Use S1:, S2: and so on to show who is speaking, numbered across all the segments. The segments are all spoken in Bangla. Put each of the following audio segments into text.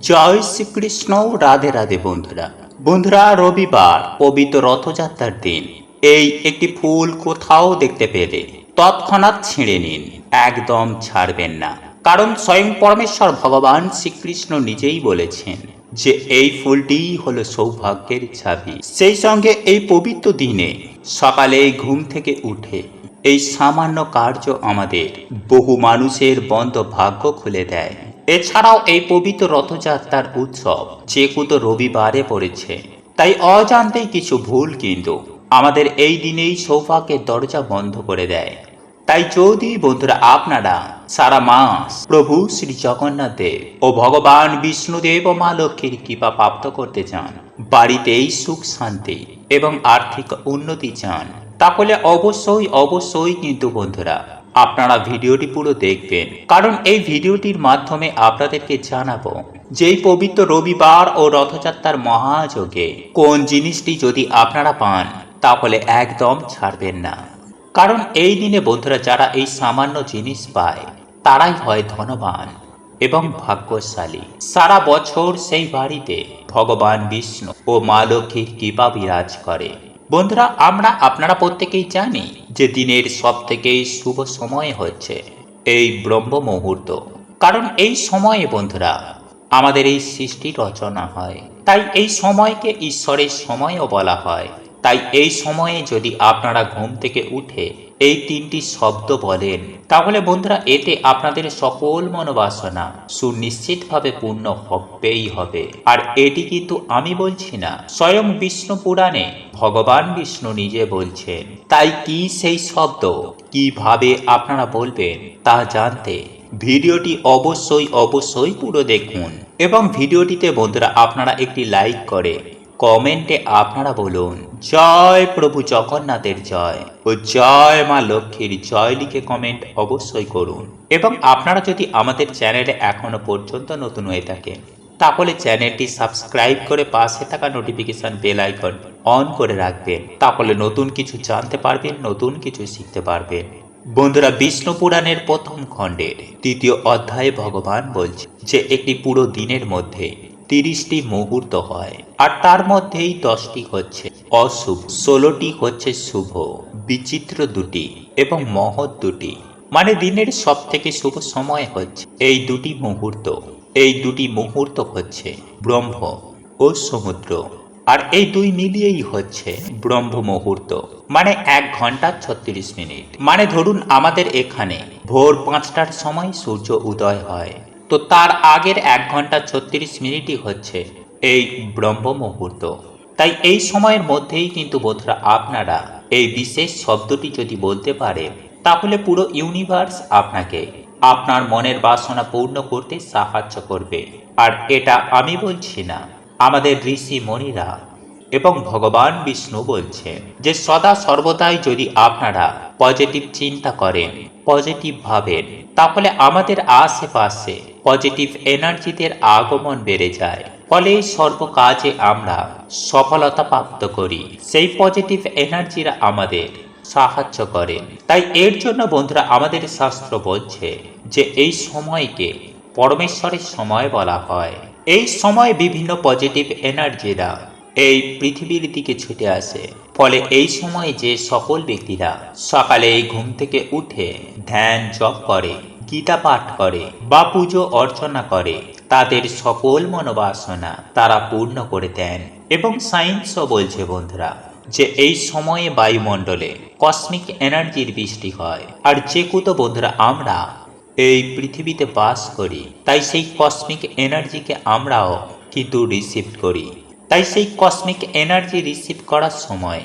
S1: জয় শ্রীকৃষ্ণ, রাধে রাধে বন্ধুরা। বন্ধুরা, রবিবার, পবিত্র রথযাত্রার দিন। এই একটি ফুল কোথাও দেখতে পেলে তৎক্ষণাৎ ছিঁড়ে নিন, একদম ছাড়বেন না। কারণ স্বয়ং পরমেশ্বর ভগবান শ্রীকৃষ্ণ নিজেই বলেছেন যে, এই ফুলটি হলো সৌভাগ্যের চাবি। সেই সঙ্গে এই পবিত্র দিনে সকালে ঘুম থেকে উঠে এই সামান্য কার্য আমাদের বহু মানুষের বন্ধ ভাগ্য খুলে দেয়। এছাড়াও এই পবিত্র রথযাত্রার উৎসব যে কুতো রবিবারে পড়েছে, তাই অজান্তেই কিছু ভুল কিন্তু আমাদের এই দিনেই সৌভাগ্যের দরজা বন্ধ করে দেয়। তাই যদি বন্ধুরা আপনারা সারা মাস প্রভু শ্রী জগন্নাথ দেব ও ভগবান বিষ্ণুদেব ও মা লক্ষ্মীর কৃপা প্রাপ্ত করতে চান, বাড়িতেই সুখ শান্তি এবং আর্থিক উন্নতি চান, তাহলে অবশ্যই অবশ্যই কিন্তু বন্ধুরা আপনারা ভিডিওটি পুরো দেখবেন। কারণ এই ভিডিওটির মাধ্যমে আপনাদেরকে জানাব যে এই পবিত্র রবিবার ও রথযাত্রার মহাযোগে কোন জিনিসটি যদি আপনারা পান, তাহলে একদম ছাড়বেন না। কারণ এই দিনে বন্ধুরা যারা এই সামান্য জিনিস পায়, তারাই হয় ধনবান এবং ভাগ্যশালী। সারা বছর সেই বাড়িতে ভগবান বিষ্ণু ও মা লক্ষ্মীর কৃপা বিরাজ করে। বন্ধুরা, আমরা আপনারা প্রত্যেকেই জানি যে দিনের সব থেকে শুভ সময় হচ্ছে এই ব্রহ্ম মুহূর্ত। কারণ এই সময়ে বন্ধুরা, আমাদের এই সৃষ্টি রচনা হয়। তাই এই সময়কে ঈশ্বরের সময়ও বলা হয়। তাই এই সময়ে যদি আপনারা ঘুম থেকে উঠে এই তিনটি শব্দ বলেন, তাহলে বন্ধুরা এতে আপনাদের সকল মনোবাসনা সুনিশ্চিতভাবে পূর্ণ হবেই হবে। আর এটি কিন্তু আমি বলছি না, স্বয়ং বিষ্ণু পুরাণে ভগবান বিষ্ণু নিজে বলছেন। তাই কি সেই শব্দ? কীভাবে আপনারা বলবেন তা জানতে ভিডিওটি অবশ্যই অবশ্যই পুরো দেখুন। এবং ভিডিওটিতে বন্ধুরা আপনারা একটি লাইক করে কমেন্টে আপনারা বলুন, জয় প্রভু জগন্নাথের জয় ও জয় মা লক্ষ্মীর জয় লিখে কমেন্ট অবশ্যই করুন। এবং আপনারা যদি আমাদের চ্যানেলে এখনও পর্যন্ত নতুন হয়ে থাকেন, তাহলে চ্যানেলটি সাবস্ক্রাইব করে পাশে থাকা নোটিফিকেশন বেল আইকন অন করে রাখবেন। তাহলে নতুন কিছু জানতে পারবেন, নতুন কিছু শিখতে পারবেন। বন্ধুরা, বিষ্ণু পুরাণের প্রথম খণ্ডের তৃতীয় অধ্যায়ে ভগবান বলছে যে, একটি পুরো দিনের মধ্যে তিরিশটি মুহূর্ত হয়। আর তার মধ্যেই দশটি হচ্ছে অশুভ, ষোলোটি হচ্ছে শুভ, বিচিত্র দুটি এবং মহৎ দুটি। মানে দিনের সব থেকে শুভ সময় হচ্ছে এই দুটি মুহূর্ত। এই দুটি মুহূর্ত হচ্ছে ব্রহ্ম ও সমুদ্র। আর এই দুই মিলিয়েই হচ্ছে ব্রহ্ম মুহূর্ত। মানে এক ঘণ্টা ছত্রিশ মিনিট। মানে ধরুন আমাদের এখানে ভোর পাঁচটার সময় সূর্য উদয় হয়। তো তার আগের এক ঘণ্টা ছত্রিশ মিনিটই হচ্ছে এই ব্রহ্ম মুহূর্ত। তাই এই সময়ের মধ্যেই কিন্তু বোধরা আপনারা এই বিশেষ শব্দটি যদি বলতে পারেন, তাহলে পুরো ইউনিভার্স আপনাকে আপনার মনের বাসনা পূর্ণ করতে সাহায্য করবে। আর এটা আমি বলছি না, আমাদের ঋষি মণিরা এবং ভগবান বিষ্ণু বলছেন যে সদা সর্বদাই যদি আপনারা পজিটিভ চিন্তা করেন পজিটিভ ভাবেন তাহলে আমাদের আশেপাশে পজিটিভ এনার্জিদের আগমন বেড়ে যায়। ফলে সর্ব কাজে আমরা সফলতা প্রাপ্ত করি। সেই পজিটিভ এনার্জিরা আমাদের সাহায্য করেন তাই এর জন্য বন্ধুরা আমাদের শাস্ত্র বলছে যে, এই সময়কে পরমেশ্বরের সময় বলা হয়। এই সময় বিভিন্ন পজিটিভ এনার্জিরা এই পৃথিবীর দিকে ছুটে আসে। ফলে এই সময় যে সকল ব্যক্তিরা সকালে ঘুম থেকে উঠে ধ্যান জপ করে, গীতা পাঠ করে বা পুজো অর্চনা করে, তাদের সকল মনোবাসনা তারা পূর্ণ করে দেন। এবং সায়েন্সও বলছে, বন্ধুরা, যে এই সময়ে বায়ুমণ্ডলে কসমিক এনার্জির বৃষ্টি হয়। আর যে কুতো, বন্ধুরা, আমরা এই পৃথিবীতে বাস করি, তাই সেই কসমিক এনার্জিকে আমরাও কিন্তু রিসিভ করি। তাই সেই কসমিক এনার্জি রিসিভ করার সময়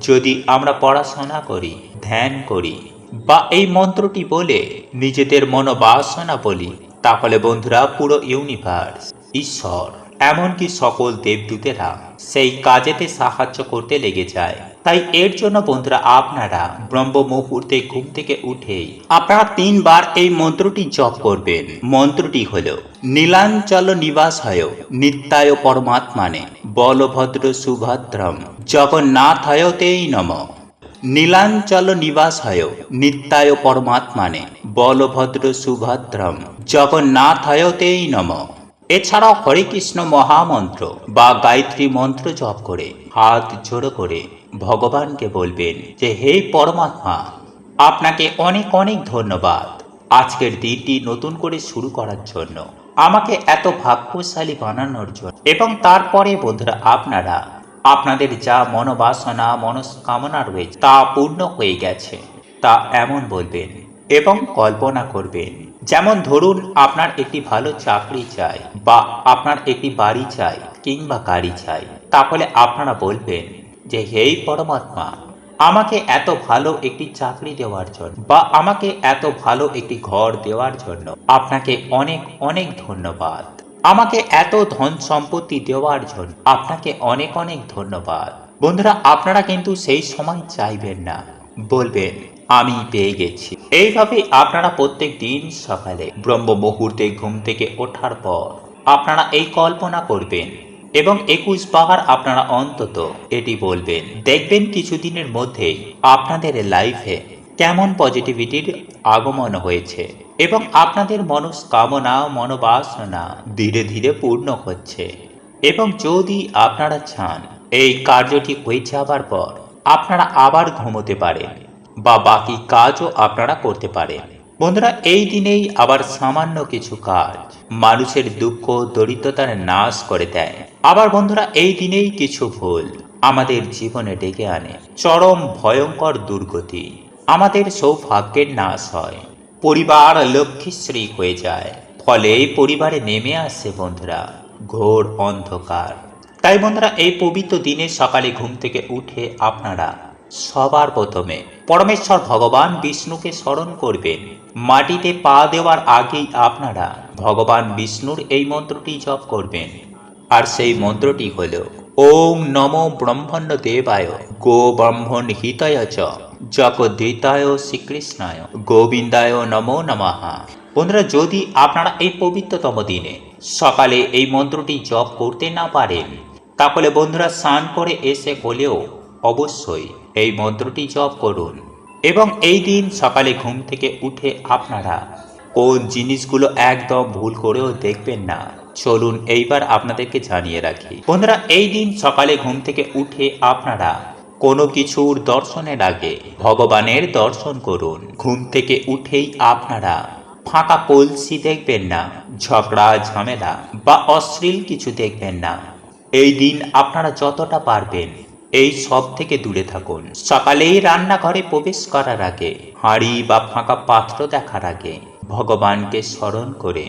S1: যদি আমরা পড়াশোনা করি, ধ্যান করি বা এই মন্ত্রটি বলে নিজেদের মনোবাসনা বলি, তাহলে বন্ধুরা পুরো ইউনিভার্স ঈশ্বর, এমনকি সকল দেবদূতেরা সেই কাজেতে সাহায্য করতে লেগে যায়। তাই এর জন্য বন্ধুরা আপনারা ব্রহ্ম মুহূর্তে ঘুম থেকে উঠেই আপনারা তিনবার এই মন্ত্রটি জপ করবেন। মন্ত্রটি হল, নীলাঞ্চল নিবাস হয় নিত্যায় পরমাত্মানে বলভদ্র সুভদ্রম জগন্নাথয়তেই নম। নীলাঞ্চল নিবাস হয় নিত্যায় পরমাত্মানে বলভদ্র সুভদ্রম জগন্নাথয়তেই নম। এছাড়াও হরে কৃষ্ণ মহামন্ত্র বা গায়ত্রী মন্ত্র জপ করে, হাত জোড়ো করে ভগবানকে বলবেন যে, হে পরমাত্মা, আপনাকে অনেক অনেক ধন্যবাদ। আজকের দিনটি নতুন করে শুরু করার জন্য, আমাকে এত ভাগ্যশালী বানানোর জন্য। এবং তারপরে বন্ধুরা, আপনারা, আপনাদের যা মনোবাসনা, মনস্কামনা রয়েছে, তা পূর্ণ হয়ে গেছে। তা এমন বলবেন এবং কল্পনা করবেন যেমন ধরুন, আপনার একটি ভালো চাকরি চাই বা আপনার একটি বাড়ি চাই কিংবা গাড়ি চাই, তাহলে আপনারা বলবেন যে, হেই পরমাত্মা, আমাকে এত ভালো একটি চাকরি দেওয়ার জন্য বা আমাকে এত ভালো একটি ঘর দেওয়ার জন্য আপনাকে অনেক অনেক ধন্যবাদ। আমাকে এত ধন সম্পত্তি দেওয়ার জন্য আপনাকে অনেক অনেক ধন্যবাদ। বন্ধুরা, আপনারা কিন্তু সেই সময় চাইবেন না। বলবেন, আমি পেয়ে গেছি। এইভাবে আপনারা প্রত্যেক দিন সকালে ব্রহ্ম মুহূর্তে ঘুম থেকে ওঠার পর আপনারা এই কল্পনা করবেন এবং একুশ বার আপনারা অন্তত এটি বলবেন। দেখবেন কিছুদিনের মধ্যেই আপনাদের লাইফে কেমন পজিটিভিটির আগমন হয়েছে এবং আপনাদের মনস্কামনা, মনোবাসনা ধীরে ধীরে পূর্ণ হচ্ছে। এবং যদি আপনারা চান এই কার্যটি হয়ে যাবার পর আপনারা আবার ঘুমোতে পারেন। বা বাকি কাজও আপনারা করতে পারেন। বন্ধুরা, এই দিনেই আবার সামান্য কিছু কাজ। মানুষের দুঃখ, দরিদ্রতার নাশ করে দেয়। আবার বন্ধুরা, এই দিনেই কিছু ভুল আমাদের জীবনে ডেকে আনে। চরম ভয়ঙ্কর দুর্গতি আমাদের সৌভাগ্যের নাশ হয়। পরিবার লক্ষ্মীশ্রী হয়ে যায়। ফলে পরিবারে নেমে আসে বন্ধুরা, ঘোর অন্ধকার। তাই বন্ধুরা, এই পবিত্র দিনে সকালে ঘুম থেকে উঠে আপনারা সবার প্রথমে পরমেশ্বর ভগবান বিষ্ণুকে স্মরণ করবেন। মাটিতে পা দেওয়ার আগেই আপনারা ভগবান বিষ্ণুর এই মন্ত্রটি জপ করবেন। আর সেই মন্ত্রটি হল, ওম নমো ব্রহ্মণ্য দেবায় গো ব্রহ্মণ হিতায় চ জগদ্দিতায় শ্রীকৃষ্ণায় গোবিন্দায় নমো নমঃ। বন্ধুরা, যদি আপনারা এই পবিত্রতম দিনে সকালে এই মন্ত্রটি জপ করতে না পারেন, তাহলে বন্ধুরা স্নান করে এসে হলেও অবশ্যই এই মন্ত্রটি জপ করুন। এবং এই দিন সকালে ঘুম থেকে উঠে আপনারা কোন জিনিসগুলো একদম ভুল করেও দেখবেন না, চলুন এইবার আপনাদেরকে জানিয়ে রাখি। বন্ধুরা, এই দিন সকালে ঘুম থেকে উঠে আপনারা কোনো কিছুর দর্শনের আগে ভগবানের দর্শন করুন। ঘুম থেকে উঠেই আপনারা ফাঁকা কলসি দেখবেন না, ঝগড়া, ঝামেলা বা অশ্লীল কিছু দেখবেন না। এই দিন আপনারা যতটা পারবেন এই সব থেকে দূরে থাকুন। সকালেই রান্নাঘরে প্রবেশ করার আগে, হাঁড়ি বা ফাঁকা পাত্র দেখার আগে ভগবানকে স্মরণ করে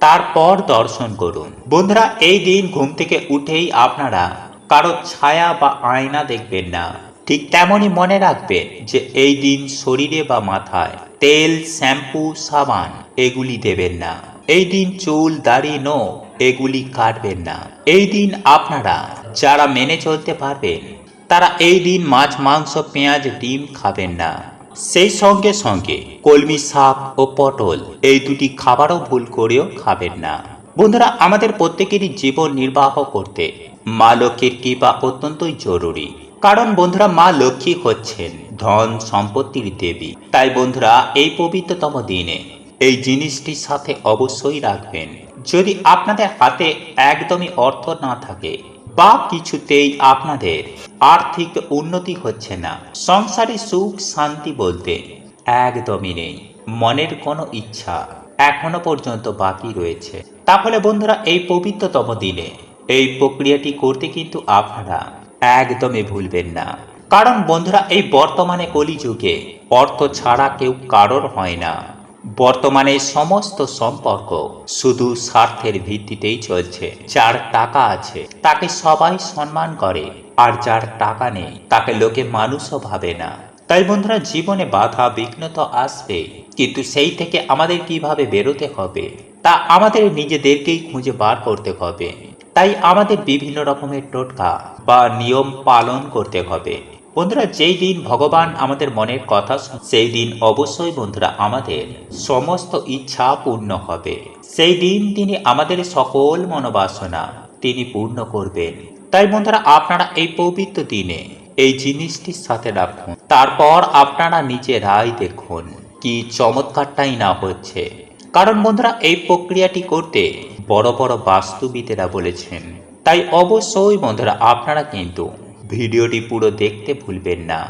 S1: তারপর দর্শন করুন। বন্ধুরা, এই দিন ঘুম থেকে উঠেই আপনারা কারও ছায়া বা আয়না দেখবেন না। ঠিক তেমনই মনে রাখবেন যে এই দিন শরীরে বা মাথায় তেল, শ্যাম্পু, সাবান এগুলি দেবেন না। এই দিন চুল, দাড়ি নো এগুলি কাটবেন না। এই দিন আপনারা যারা মেনে চলতে পারবেন তারা এই দিন মাছ, মাংস, পেঁয়াজ, ডিম খাবেন না। সেই সঙ্গে সঙ্গে কলমি শাক ও পটল এই দুটি খাবারও ভুল করেও খাবেন না। বন্ধুরা, আমাদের প্রত্যেকেরই জীবন নির্বাহ করতে মা লক্ষ্মীর কৃপা অত্যন্তই জরুরি। কারণ বন্ধুরা, মা লক্ষ্মী হচ্ছেন ধন সম্পত্তির দেবী। তাই বন্ধুরা, এই পবিত্রতম দিনে এই জিনিসটির সাথে অবশ্যই রাখবেন। যদি আপনাদের হাতে একদমই অর্থ না থাকে বা কিছুতেই আপনাদের আর্থিক উন্নতি হচ্ছে না। সংসারে সুখ, শান্তি বলতে একদমই নেই। মনের কোনো ইচ্ছা এখনও পর্যন্ত বাকি রয়েছে। তাহলে বন্ধুরা, এই পবিত্রতম দিনে এই প্রক্রিয়াটি করতে কিন্তু আপনারা একদমই ভুলবেন না। কারণ বন্ধুরা, এই বর্তমানে কলিযুগে অর্থ ছাড়া কেউ কারোর হয় না। বর্তমানে সমস্ত সম্পর্ক শুধু স্বার্থের ভিত্তিতেই চলছে। যার টাকা আছে, তাকে সবাই সম্মান করে। আর যার টাকা নেই, তাকে লোকে মানুষও ভাবে না। তাই বন্ধুরা, জীবনে বাধা বিঘ্ন তো আসবে কিন্তু সেই থেকে আমাদের কীভাবে বেরোতে হবে? তা আমাদের নিজেদেরকেই খুঁজে বার করতে হবে। তাই আমাদের বিভিন্ন রকমের টোটকা বা নিয়ম পালন করতে হবে। বন্ধুরা, যেই দিন ভগবান আমাদের মনের কথা সেই দিন অবশ্যই বন্ধুরা আমাদের সমস্ত ইচ্ছা পূর্ণ হবে। সেই দিন তিনি আমাদের সকল মনোবাসনা তিনি পূর্ণ করবেন। তাই বন্ধুরা, আপনারা এই পবিত্র দিনে এই জিনিসটির সাথে রাখুন। তারপর আপনারা নিজেরাই দেখুন কি চমৎকারটাই না হচ্ছে। কারণ বন্ধুরা, এই প্রক্রিয়াটি করতে বড় বড় বাস্তুবিদেরা বলেছেন। তাই অবশ্যই বন্ধুরা, আপনারা কিন্তু ভিডিওটি পুরো দেখতে ভুলবেন না।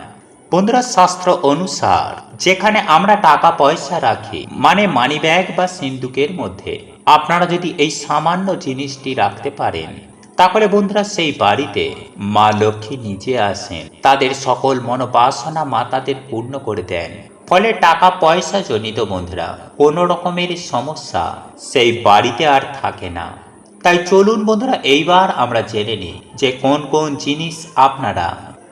S1: বন্ধুরা, শাস্ত্র অনুসার যেখানে আমরা টাকা পয়সা রাখি মানে মানি ব্যাগ বা সিন্দুকের মধ্যে, আপনারা যদি এই সামান্য জিনিসটি রাখতে পারেন, তাহলে বন্ধুরা সেই বাড়িতে মা লক্ষ্মী নিজে আসেন, তাদের সকল মনোবাসনা মা তাদের পূর্ণ করে দেন। ফলে টাকা পয়সা জনিত বন্ধুরা, কোনো রকমের সমস্যা সেই বাড়িতে আর থাকে না। তাই চলুন বন্ধুরা, এইবার আমরা জেনে নিই যে কোন কোন জিনিস আপনারা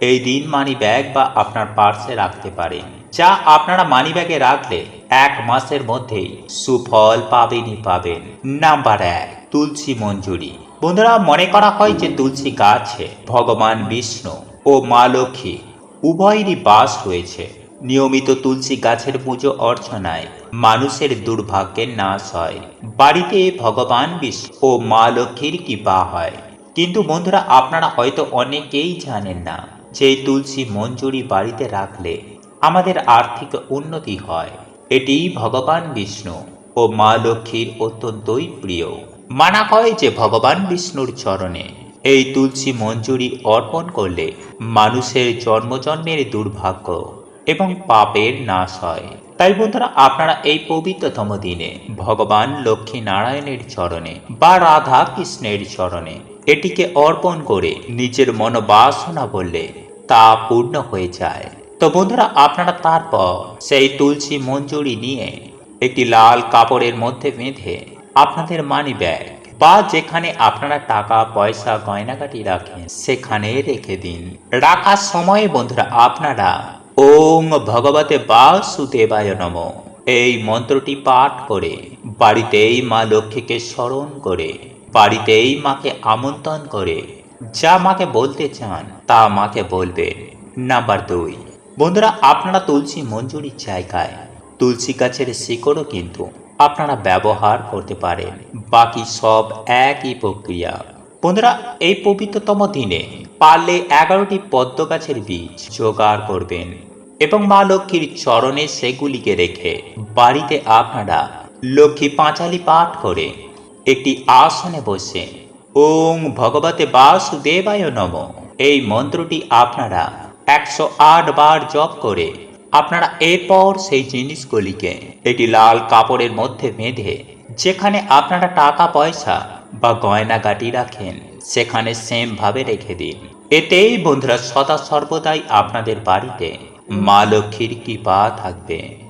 S1: এই দিন মানি ব্যাগ বা আপনার পার্সে রাখতে পারেন, যা আপনারা মানি ব্যাগে রাখলে এক মাসের মধ্যেই সুফল পাবেনই পাবেন। নাম্বার এক, তুলসী মঞ্জুরি। বন্ধুরা, মনে করা হয় যে তুলসী গাছে ভগবান বিষ্ণু ও মা লক্ষ্মী উভয়েরই বাস রয়েছে। নিয়মিত তুলসী গাছের পুজো অর্চনায় মানুষের দুর্ভাগ্যের নাশ হয়। বাড়িতে ভগবান বিষ্ণু ও মা লক্ষ্মীর কৃপা হয়। কিন্তু বন্ধুরা, আপনারা হয়তো অনেকেই জানেন না যে তুলসী মঞ্জুরি বাড়িতে রাখলে আমাদের আর্থিক উন্নতি হয়। এটি ভগবান বিষ্ণু ও মা লক্ষ্মীর অত্যন্তই প্রিয়। মানা হয় যে ভগবান বিষ্ণুর চরণে এই তুলসী মঞ্জুরি অর্পণ করলে মানুষের জন্মজন্মের দুর্ভাগ্য এবং পাপের নাশ হয়। তাই বন্ধুরা, আপনারা এই পবিত্রতম দিনে ভগবান লক্ষ্মী নারায়ণের চরণে বা রাধা কৃষ্ণের চরণে এটিকে অর্পণ করে নিজের মনোবাসনা বললে তা পূর্ণ হয়ে যায়। তো বন্ধুরা, আপনারা তারপর সেই তুলসী মঞ্জুরি নিয়ে একটি লাল কাপড়ের মধ্যে বেঁধে আপনাদের মানি ব্যাগ বা যেখানে আপনারা টাকা, পয়সা, গয়নাগাটি রাখেন, সেখানে রেখে দিন। রাখার সময়ে বন্ধুরা, আপনারা ওং ভগবতে বাসুদেবায় নম। এই মন্ত্রটি পাঠ করে, বাড়িতেই মা লক্ষ্মীকে স্মরণ করে, বাড়িতেই মাকে আমন্ত্রণ করে। যা মাকে বলতে চান, তা মাকে বলবেন। নাম্বার দুই, বন্ধুরা, আপনারা তুলসী মঞ্জুরির জায়গায়, তুলসী গাছের শিকড়ও কিন্তু আপনারা ব্যবহার করতে পারেন। বাকি সব একই প্রক্রিয়া। বন্ধুরা, এই পবিত্রতম দিনে পারলে এগারোটি পদ্ম গাছের বীজ জোগাড় করবেন। এবং মা লক্ষ্মীর চরণে সেগুলিকে রেখে বাড়িতে আপনারা লক্ষ্মী পাঁচালি পাঠ করে একটি আসনে বসে ওং ভগবতে বাসুদেবায় নম। এই মন্ত্রটি আপনারা একশো আট বার জপ করে আপনারা এরপর সেই জিনিসগুলিকে একটি লাল কাপড়ের মধ্যে বেঁধে যেখানে আপনারা টাকা, পয়সা বা গয়নাগাটি রাখেন, সেখানে সেম ভাবে রেখে দিন। এতেই বন্ধুরা সদা সর্বদাই আপনাদের বাড়িতে মা লক্ষ্মীর কৃপা থাকবে